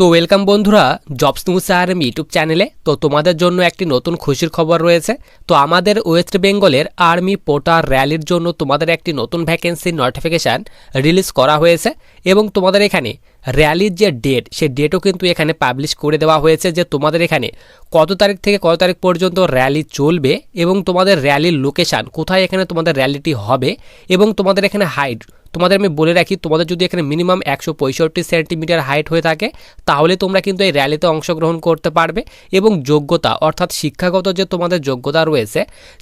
তো ওয়েলকাম বন্ধুরা, jobs news RM YouTube চ্যানেলে। তো তোমাদের জন্য একটি নতুন খুশির খবর রয়েছে। তো আমাদের ওয়েস্ট বেঙ্গলের আর্মি পোটার র্যালির জন্য তোমাদের একটি নতুন ভ্যাকেন্সির নোটিফিকেশান রিলিজ করা হয়েছে এবং তোমাদের এখানে র্যালির যে ডেট সে ডেটও কিন্তু এখানে পাবলিশ করে দেওয়া হয়েছে যে তোমাদের এখানে কত তারিখ থেকে কত তারিখ পর্যন্ত র্যালি চলবে এবং তোমাদের র্যালির লোকেশান কোথায় এখানে তোমাদের র্যালিটি হবে এবং তোমাদের এখানে হাইট তোমাদের আমি বলে রাখি, তোমাদের যদি এখানে মিনিমাম একশো পঁয়ষট্টি সেন্টিমিটার হাইট হয়ে থাকে, তাহলে তোমরা কিন্তু এই র্যালিতে অংশগ্রহণ করতে পারবে এবং যোগ্যতা, অর্থাৎ শিক্ষাগত যে তোমাদের যোগ্যতা রয়েছে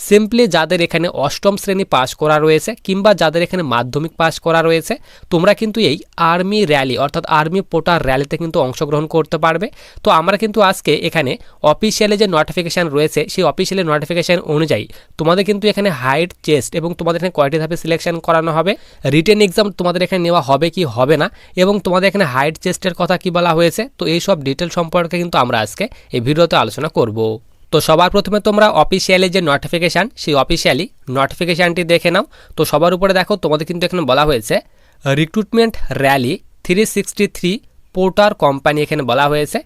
সিম্পলি যাদের এখানে অষ্টম শ্রেণি পাস করা রয়েছে কিংবা যাদের এখানে মাধ্যমিক পাস করা রয়েছে, তোমরা কিন্তু এই আর্মি র্যালি অর্থাৎ আর্মি পোটার র্যালিতে কিন্তু অংশগ্রহণ করতে পারবে। তো আমরা কিন্তু আজকে এখানে অফিসিয়ালি যে নোটিফিকেশান রয়েছে, সেই অফিসিয়ালি নোটিফিকেশান অনুযায়ী তোমাদের কিন্তু এখানে হাইট চেস্ট এবং তোমাদের এখানে কয়টি ধাপে সিলেকশন করানো হবে রিটেন এক্সাম তোমাদের এখানে নেওয়া হবে কি হবে না, এবং তোমাদের এখানে হাইট চেস্টের কথা কি বলা হয়েছে, তো এই সব ডিটেল সম্পর্কে কিন্তু আমরা আজকে এই ভিডিওতে আলোচনা করব। তো সবার প্রথমে তোমরা অফিসিয়ালি যে নোটিফিকেশান সেই অফিসিয়ালি নোটিফিকেশানটি দেখে নাও। তো সবার উপরে দেখো, তোমাদের কিন্তু এখানে বলা হয়েছে recruitment rally three sixty three porter company এখানে বলা হয়েছে।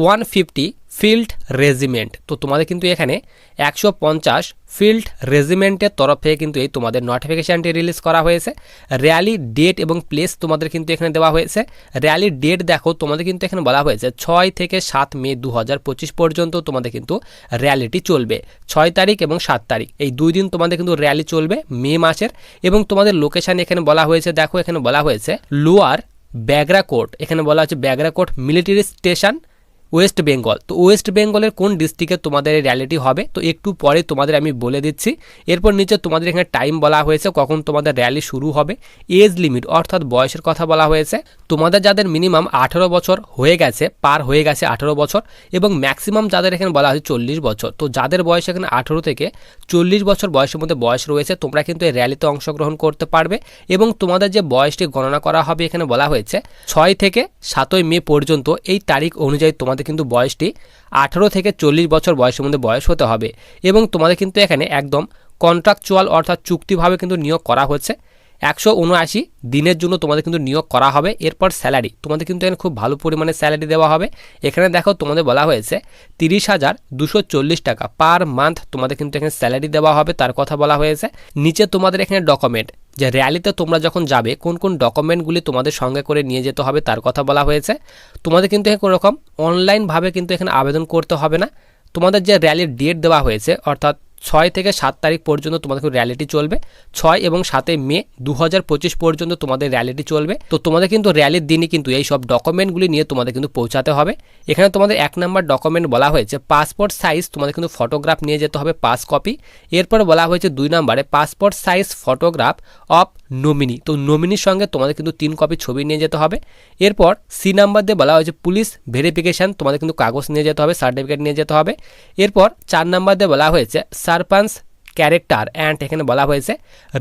ওয়ান ফিফটি ফিল্ড রেজিমেন্ট তো তোমাদের কিন্তু এখানে একশো পঞ্চাশ ফিল্ড রেজিমেন্টের তরফ থেকে কিন্তু এই তোমাদের নোটিফিকেশানটি রিলিজ করা হয়েছে। র্যালি ডেট এবং প্লেস তোমাদের কিন্তু এখানে দেওয়া হয়েছে। র্যালির ডেট দেখো, তোমাদের কিন্তু এখানে বলা হয়েছে ছয় থেকে সাত মে দু হাজার পঁচিশ পর্যন্ত তোমাদের কিন্তু র্যালিটি চলবে। ছয় তারিখ এবং সাত তারিখ, এই দুই দিন তোমাদের কিন্তু র্যালি চলবে মে মাসের। এবং তোমাদের লোকেশান এখানে বলা হয়েছে, দেখো এখানে বলা হয়েছে, লোয়ার ব্যাগরাকোট এখানে বলা হচ্ছে Bagrakote military station. West Bengal তো ওয়েস্ট বেঙ্গলের কোন ডিস্ট্রিক্টে তোমাদের এই র্যালিটি হবে? তো একটু পরে তোমাদের আমি বলে দিচ্ছি। এরপর নিচে তোমাদের এখানে টাইম বলা হয়েছে, কখন তোমাদের র্যালি শুরু হবে। এজ লিমিট অর্থাৎ বয়সের কথা বলা হয়েছে। তোমাদের যাদের মিনিমাম আঠেরো বছর হয়ে গেছে, পার হয়ে গেছে আঠেরো বছর, এবং ম্যাক্সিমাম যাদের এখানে বলা হয়েছে চল্লিশ বছর। তো যাদের বয়স এখানে আঠেরো থেকে চল্লিশ বছর বয়সের মধ্যে বয়স রয়েছে, তোমরা কিন্তু এই র্যালিতে অংশগ্রহণ করতে পারবে। এবং তোমাদের যে বয়সটি গণনা করা হবে এখানে বলা হয়েছে, ছয় থেকে সাতই মে পর্যন্ত, এই তারিখ অনুযায়ী তোমাদের কিন্তু বয়সটি আঠারো থেকে চল্লিশ বছর বয়সের মধ্যে বয়স হতে হবে। এবং তোমাদের কিন্তু এখানে একদম কন্ট্রাকচুয়াল অর্থাৎ চুক্তিভাবে কিন্তু নিয়োগ করা হচ্ছে একশো উনআশি দিনের জন্য তোমাদের কিন্তু নিয়োগ করা হবে। এরপর স্যালারি তোমাদের কিন্তু এখানে খুব ভালো পরিমাণে স্যালারি দেওয়া হবে। এখানে দেখো তোমাদের বলা হয়েছে তিরিশ হাজার দুশো চল্লিশ টাকা পার মান্থ তোমাদের কিন্তু এখানে স্যালারি দেওয়া হবে। তার কথা বলা হয়েছে। নিচে তোমাদের এখানে ডকুমেন্ট যে র্যালিতে তোমরা যখন যাবে, কোন কোন ডকুমেন্টগুলি তোমাদের সঙ্গে করে নিয়ে যেতে হবে তার কথা বলা হয়েছে। তোমাদের কিন্তু এখানে কোনোরকম অনলাইনভাবে কিন্তু এখানে আবেদন করতে হবে না। তোমাদের যে র্যালির ডেট দেওয়া হয়েছে, অর্থাৎ ছয় থেকে সাত তারিখ পর্যন্ত তোমাদের র্যালিটি চলবে। ছয় এবং সাতে মে দু হাজার পঁচিশ পর্যন্ত তোমাদের র্যালিটি চলবে। তো তোমাদের কিন্তু র্যালির দিনই কিন্তু এই সব ডকুমেন্টগুলি নিয়ে তোমাদের কিন্তু পৌঁছাতে হবে। এখানে তোমাদের এক নম্বর ডকুমেন্ট বলা হয়েছে পাসপোর্ট সাইজ তোমাদের কিন্তু ফটোগ্রাফ নিয়ে যেতে হবে পাস কপি এরপর বলা হয়েছে দুই নম্বরে passport size photograph of nominee তো নমিনির সঙ্গে তোমাদের কিন্তু তিন কপি ছবি নিয়ে যেতে হবে। এরপর সি নাম্বার দিয়ে বলা হয়েছে পুলিশ ভেরিফিকেশান তোমাদের কিন্তু কাগজ নিয়ে যেতে হবে সার্টিফিকেট নিয়ে যেতে হবে। এরপর চার নাম্বার দিয়ে বলা হয়েছে সারপাঞ্চ, ক্যারেক্টার অ্যান্ড এখানে বলা হয়েছে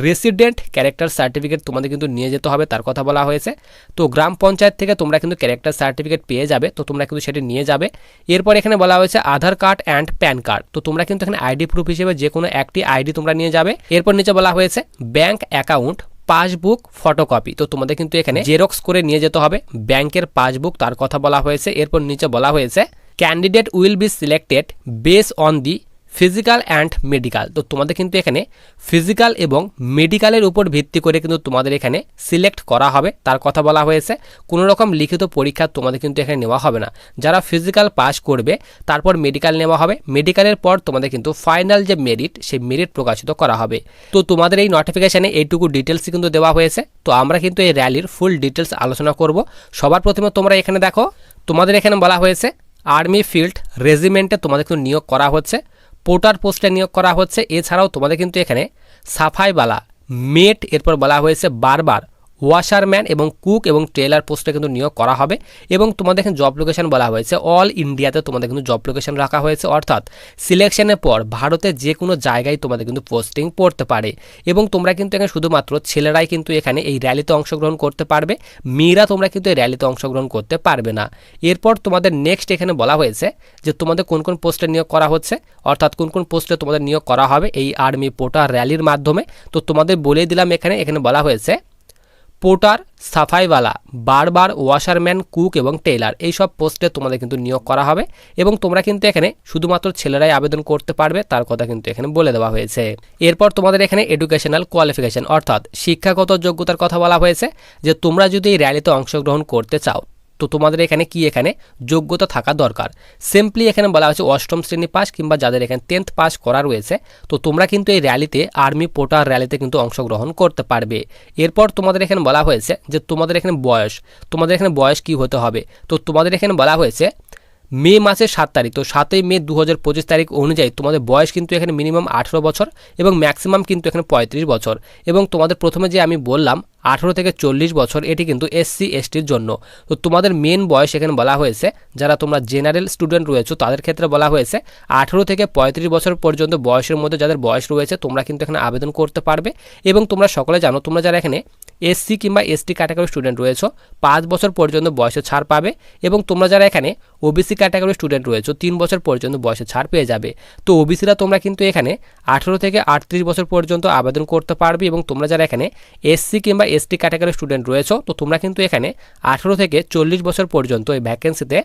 রেসিডেন্ট ক্যারেক্টার সার্টিফিকেট তোমাদের কিন্তু নিয়ে যেতে হবে, তার কথা বলা হয়েছে। তো গ্রাম পঞ্চায়েত থেকে তোমরা কিন্তু ক্যারেক্টার সার্টিফিকেট পেয়ে যাবে, তো তোমরা কিন্তু সেটি নিয়ে যাবে। এরপর এখানে বলা হয়েছে Aadhaar card and PAN card তো তোমরা কিন্তু এখানে আইডি প্রুফ হিসেবে যে কোনো একটি আইডি তোমরা নিয়ে যাবে। এরপর নিচে বলা হয়েছে ব্যাংক অ্যাকাউন্ট পাসবুক ফটোকপি তো তোমাদের কিন্তু এখানে জেরক্স করে নিয়ে যেতে হবে ব্যাংকের পাসবুক তার কথা বলা হয়েছে। এরপর নিচে বলা হয়েছে candidate will be selected base on the physical and medical তো তোমাদের কিন্তু এখানে ফিজিক্যাল এবং মেডিকেলের উপর ভিত্তি করে কিন্তু তোমাদের এখানে সিলেক্ট করা হবে। তার কথা বলা হয়েছে, কোনো রকম লিখিত পরীক্ষা তোমাদের কিন্তু এখানে নেওয়া হবে না। যারা ফিজিক্যাল পাস করবে, তারপর মেডিকেল নেওয়া হবে। মেডিকেলের পর তোমাদের কিন্তু ফাইনাল যে মেরিট সেই মেরিট প্রকাশিত করা হবে। তো তোমাদের এই নোটিফিকেশানে এইটুকু ডিটেলসই কিন্তু দেওয়া হয়েছে। তো আমরা কিন্তু এই র্যালির ফুল ডিটেলস আলোচনা করব। সবার প্রথমে তোমরা এখানে দেখো, তোমাদের এখানে বলা হয়েছে আর্মি ফিল্ড রেজিমেন্টে তোমাদের কিন্তু নিয়োগ করা হচ্ছে। পোর্টার পোস্টে নিয়োগ করা হচ্ছে। এছাড়াও তোমাদের কিন্তু এখানে সাফাইবালা মেট, এরপর বলা হয়েছে বারবার। ওয়াশারম্যান এবং কুক এবং ট্রেলার পোস্টে কিন্তু নিয়োগ করা হবে এবং তোমাদের এখানে জব লোকেশন বলা হয়েছে। অল ইন্ডিয়াতে তোমাদের কিন্তু জব লোকেশন রাখা হয়েছে। অর্থাৎ সিলেকশনের পর ভারতের যে কোনো জায়গায় তোমাদের কিন্তু পোস্টিং পড়তে পারে। এবং তোমরা কিন্তু এখানে শুধুমাত্র ছেলেরাই কিন্তু এখানে এই র্যালিতে অংশগ্রহণ করতে পারবে। মেয়েরা তোমরা কিন্তু এই র্যালিতে অংশগ্রহণ করতে পারবে না। এরপর তোমাদের নেক্সট এখানে বলা হয়েছে যে তোমাদের কোন কোন পোস্টে নিয়োগ করা হচ্ছে। অর্থাৎ কোন কোন পোস্টে তোমাদের নিয়োগ করা হবে এই আর্মি পোর্টার র্যালির মাধ্যমে। তো তোমাদের বলে দিলাম এখানে এখানে বলা হয়েছে পোটার সাফাইওয়ালা, বারবার ওয়াশারম্যান, কুক এবং টেইলার এই সব পোস্টে তোমাদের কিন্তু নিয়োগ করা হবে এবং তোমরা কিন্তু এখানে শুধুমাত্র ছেলেরাই আবেদন করতে পারবে তার কথা কিন্তু এখানে বলে দেওয়া হয়েছে। এরপর তোমাদের এখানে এডুকেশনাল কোয়ালিফিকেশন অর্থাৎ শিক্ষাগত যোগ্যতার কথা বলা হয়েছে যে তোমরা যদি এই র্যালিতে অংশগ্রহণ করতে চাও তো তোমাদের এখানে কি এখানে? যোগ্যতা থাকা দরকার। সিম্পলি এখানে বলা হয়েছে অষ্টম শ্রেণি পাস কিংবা যাদের এখানে টেন্থ পাস করা রয়েছে, তো তোমরা কিন্তু এই র্যালিতে আর্মি পোটার র্যালিতে কিন্তু অংশগ্রহণ করতে পারবে। এরপর তোমাদের এখানে বলা হয়েছে যে তোমাদের এখানে বয়স, তোমাদের এখানে বয়স কি হতে হবে? তো তোমাদের এখানে বলা হয়েছে মে মাসের সাত তারিখ। তো সাতই মে দু হাজার পঁচিশ তারিখ অনুযায়ী তোমাদের বয়স কিন্তু এখানে মিনিমাম আঠেরো বছর এবং ম্যাক্সিমাম কিন্তু এখানে পঁয়ত্রিশ বছর। এবং তোমাদের প্রথমে যে আমি বললাম, আঠেরো থেকে চল্লিশ বছর, এটি কিন্তু এসসি এসটির জন্য। তো তোমাদের মেন বয়স এখানে বলা হয়েছে, যারা তোমরা জেনারেল স্টুডেন্ট রয়েছো, তাদের ক্ষেত্রে বলা হয়েছে, আঠেরো থেকে পঁয়ত্রিশ বছর পর্যন্ত বয়সের মধ্যে যাদের বয়স রয়েছে, তোমরা কিন্তু এখানে আবেদন করতে পারবে। এবং তোমরা সকলে জানো, তোমরা যারা এখানে এসসি কিংবা এসটি ক্যাটাগরি স্টুডেন্ট রয়েছো। পাঁচ বছর পর্যন্ত বয়সে ছাড় পাবে এবং তোমরা যারা এখানে ওবিসি ক্যাটাগরি স্টুডেন্ট রয়েছো, তিন বছর পর্যন্ত বয়সে ছাড় পেয়ে যাবে। তো ওবিসিরা তোমরা কিন্তু এখানে আঠেরো থেকে আটত্রিশ বছর পর্যন্ত আবেদন করতে পারবে এবং তোমরা যারা এখানে এসসি কিংবা এসটি ক্যাটাগরি স্টুডেন্ট রয়েছো, তো তোমরা কিন্তু এখানে আঠেরো থেকে চল্লিশ বছর পর্যন্ত এই ভ্যাকেন্সিতে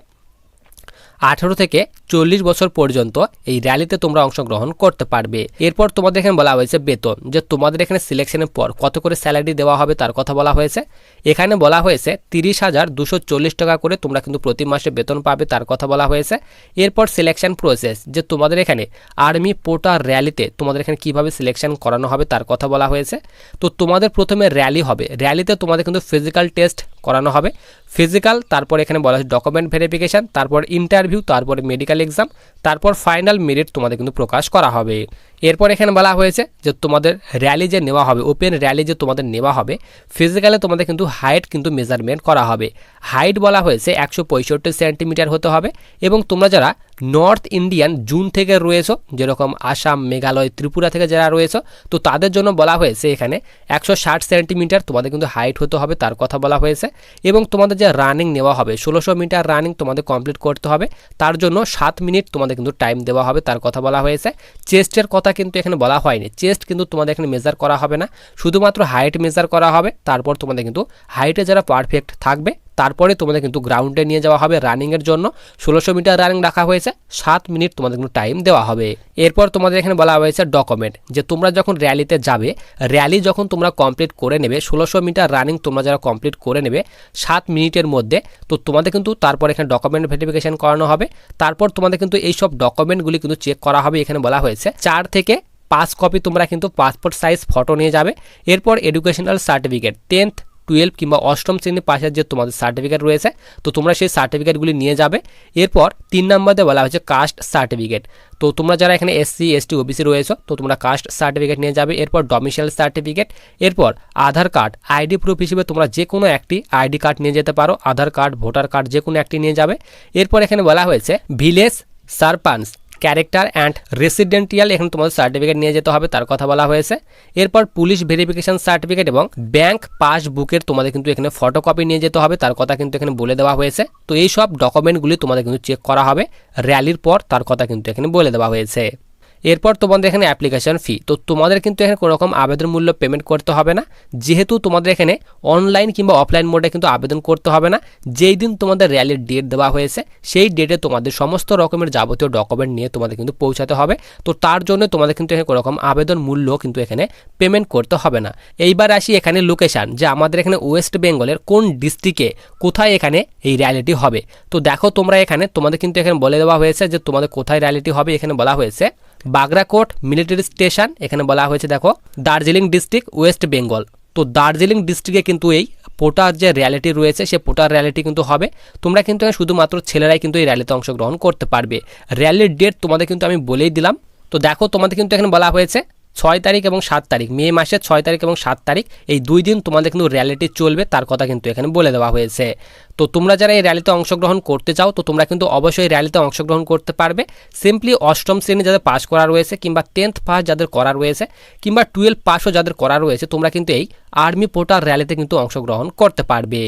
আঠেরো থেকে চল্লিশ বছর পর্যন্ত এই র্যালিতে তোমরা অংশগ্রহণ করতে পারবে। এরপর তোমাদের এখানে বলা হয়েছে বেতন, যে তোমাদের এখানে সিলেকশনের পর কত করে স্যালারি দেওয়া হবে তার কথা বলা হয়েছে। এখানে বলা হয়েছে তিরিশ হাজার দুশো চল্লিশ টাকা করে তোমরা কিন্তু প্রতি মাসে বেতন পাবে তার কথা বলা হয়েছে। এরপর সিলেকশন প্রসেস যে তোমাদের এখানে আর্মি পোটা র্যালিতে তোমাদের এখানে কীভাবে সিলেকশন করানো হবে তার কথা বলা হয়েছে। তো তোমাদের প্রথমে র্যালি হবে। র্যালিতে তোমাদের কিন্তু ফিজিক্যাল টেস্ট করানো হবে। ফিজিক্যাল তারপর এখানে বলা ডকুমেন্ট ভেরিফিকেশান তারপর ইন্টারভিউ তারপর মেডিকেল এক্সাম তারপর ফাইনাল মেরিট তোমাদের কিন্তু প্রকাশ করা হবে। এরপর এখানে বলা হয়েছে যে তোমাদের র্যালি যে নেওয়া হবে ওপেন র্যালি যে তোমাদের নেওয়া হবে ফিজিক্যালে তোমাদের কিন্তু হাইট কিন্তু মেজারমেন্ট করা হবে। হাইট বলা হয়েছে একশো পঁয়ষট্টি সেন্টিমিটার হতে হবে এবং তোমরা যারা নর্থ ইন্ডিয়ান জুন থেকে রয়েছো, যেরকম আসাম মেঘালয় ত্রিপুরা থেকে যারা রয়েছো, তো তাদের জন্য বলা হয়েছে এখানে একশো ষাট সেন্টিমিটার তোমাদের কিন্তু হাইট হতে হবে, তার কথা বলা হয়েছে। এবং তোমাদের যে রানিং নেওয়া হবে, ষোলোশো মিটার রানিং তোমাদের কমপ্লিট করতে হবে, তার জন্য সাত মিনিট তোমাদের কিন্তু টাইম দেওয়া হবে, তার কথা বলা হয়েছে। চেস্টের কথা কিন্তু এখানে বলা হয়নি। চেস্ট কিন্তু তোমাদের এখানে মেজার করা হবে না। শুধুমাত্র হাইট মেজার করা হবে। তারপর তোমাদের কিন্তু হাইটে যারা পারফেক্ট থাকবে তারপরে তোমাদের কিন্তু গ্রাউন্ডে নিয়ে যাওয়া হবে রানিংয়ের জন্য। ষোলোশো মিটার রানিং রাখা হয়েছে, সাত মিনিট তোমাদের কিন্তু টাইম দেওয়া হবে। এরপর তোমাদের এখানে বলা হয়েছে ডকুমেন্ট যে তোমরা যখন র্যালিতে যাবে র্যালি যখন তোমরা কমপ্লিট করে নেবে, ষোলোশো মিটার রানিং তোমরা যারা কমপ্লিট করে নেবে, সাত মিনিটের মধ্যে, তো তোমাদের কিন্তু তারপর এখানে ডকুমেন্ট ভেরিফিকেশন করানো হবে। তারপর তোমাদের কিন্তু এই সব ডকুমেন্টগুলি কিন্তু চেক করা হবে, এখানে বলা হয়েছে। চার থেকে পাঁচ কপি তোমরা কিন্তু পাসপোর্ট সাইজ ফটো নিয়ে যাবে। এরপর এডুকেশনাল সার্টিফিকেট টেন্থ টুয়েলভ কিংবা অষ্টম শ্রেণি পাশের যে তোমাদের সার্টিফিকেট রয়েছে, তো তোমরা সেই সার্টিফিকেটগুলি নিয়ে যাবে। এরপর তিন নম্বরে বলা হয়েছে কাস্ট সার্টিফিকেট তো তোমরা যারা এখানে এসসি এসটি ওবিসি রয়েছো, তো তোমরা কাস্ট সার্টিফিকেট নিয়ে যাবে। এরপর ডমিশিয়াল সার্টিফিকেট এরপর আধার কার্ড আইডি প্রুফ হিসেবে তোমরা যে কোনো একটি আইডি কার্ড নিয়ে যেতে পারো। আধার কার্ড ভোটার কার্ড যে কোনো একটি নিয়ে যাবে। এরপর এখানে বলা হয়েছে village sarpanch character and residential এখানে তোমাদের সার্টিফিকেট নিয়ে যেতে হবে, তার কথা বলা হয়েছে। এরপর পুলিশ ভেরিফিকেশন সার্টিফিকেট এবং ব্যাংক পাসবুকের তোমাদের কিন্তু এখানে ফটোকপি নিয়ে যেতে হবে, তার কথা কিন্তু এখানে বলে দেওয়া হয়েছে। তো এই সব ডকুমেন্টগুলি তোমাদের কিন্তু চেক করা হবে র্যালির পর তার কথা কিন্তু এখানে বলে দেওয়া হয়েছে। এরপর তোমাদের এখানে অ্যাপ্লিকেশন ফি তো তোমাদের কিন্তু এখানে কোনো রকম আবেদন মূল্য পেমেন্ট করতে হবে না। যেহেতু তোমাদের এখানে অনলাইন কিংবা অফলাইন মোডে কিন্তু আবেদন করতে হবে না, যেই দিন তোমাদের র্যালির ডেট দেওয়া হয়েছে, সেই ডেটে তোমাদের সমস্ত রকমের যাবতীয় ডকুমেন্ট নিয়ে তোমাদের কিন্তু পৌঁছাতে হবে। তো তার জন্য তোমাদের কিন্তু এখানে কোনো রকম আবেদন মূল্য কিন্তু এখানে পেমেন্ট করতে হবে না। এইবার আসি এখানে লোকেশান যে আমাদের এখানে ওয়েস্ট বেঙ্গলের কোন ডিস্ট্রিক্টে কোথায় এখানে এই র্যালিটি হবে। তো দেখো তোমরা এখানে, তোমাদের কিন্তু এখানে বলে দেওয়া হয়েছে যে তোমাদের কোথায় র্যালিটি হবে, এখানে বলা হয়েছে বাগরাকোট মিলিটারি স্টেশন, এখানে বলা হয়েছে, দেখো, দার্জিলিং ডিস্ট্রিক্ট ওয়েস্ট বেঙ্গল। তো দার্জিলিং ডিস্ট্রিক্টে কিন্তু এই পোটার যে র্যালিটি রয়েছে, সে পোটার র্যালিটি কিন্তু হবে। তোমরা কিন্তু শুধুমাত্র ছেলেরাই কিন্তু এই র্যালিতে অংশগ্রহণ করতে পারবে। র্যালির ডেট তোমাদের কিন্তু আমি বলেই দিলাম। তো দেখো, তোমাদের কিন্তু এখানে বলা হয়েছে ছয় তারিখ এবং সাত তারিখ, মে মাসের ছয় তারিখ এবং সাত তারিখ, এই দুই দিন তোমাদের কিন্তু র্যালিটি চলবে, তার কথা কিন্তু এখানে বলে দেওয়া হয়েছে। তো তোমরা যারা এই র্যালিতে অংশগ্রহণ করতে চাও, তো তোমরা কিন্তু অবশ্যই র্যালিতে অংশগ্রহণ করতে পারবে। সিম্পলি অষ্টম শ্রেণি যাদের পাস করা রয়েছে কিংবা টেন্থ পাস যাদের করা রয়েছে, কিংবা টুয়েলভ পাসও যাদের করা রয়েছে, তোমরা কিন্তু এই আর্মি পোর্টাল র্যালিতে কিন্তু অংশগ্রহণ করতে পারবে।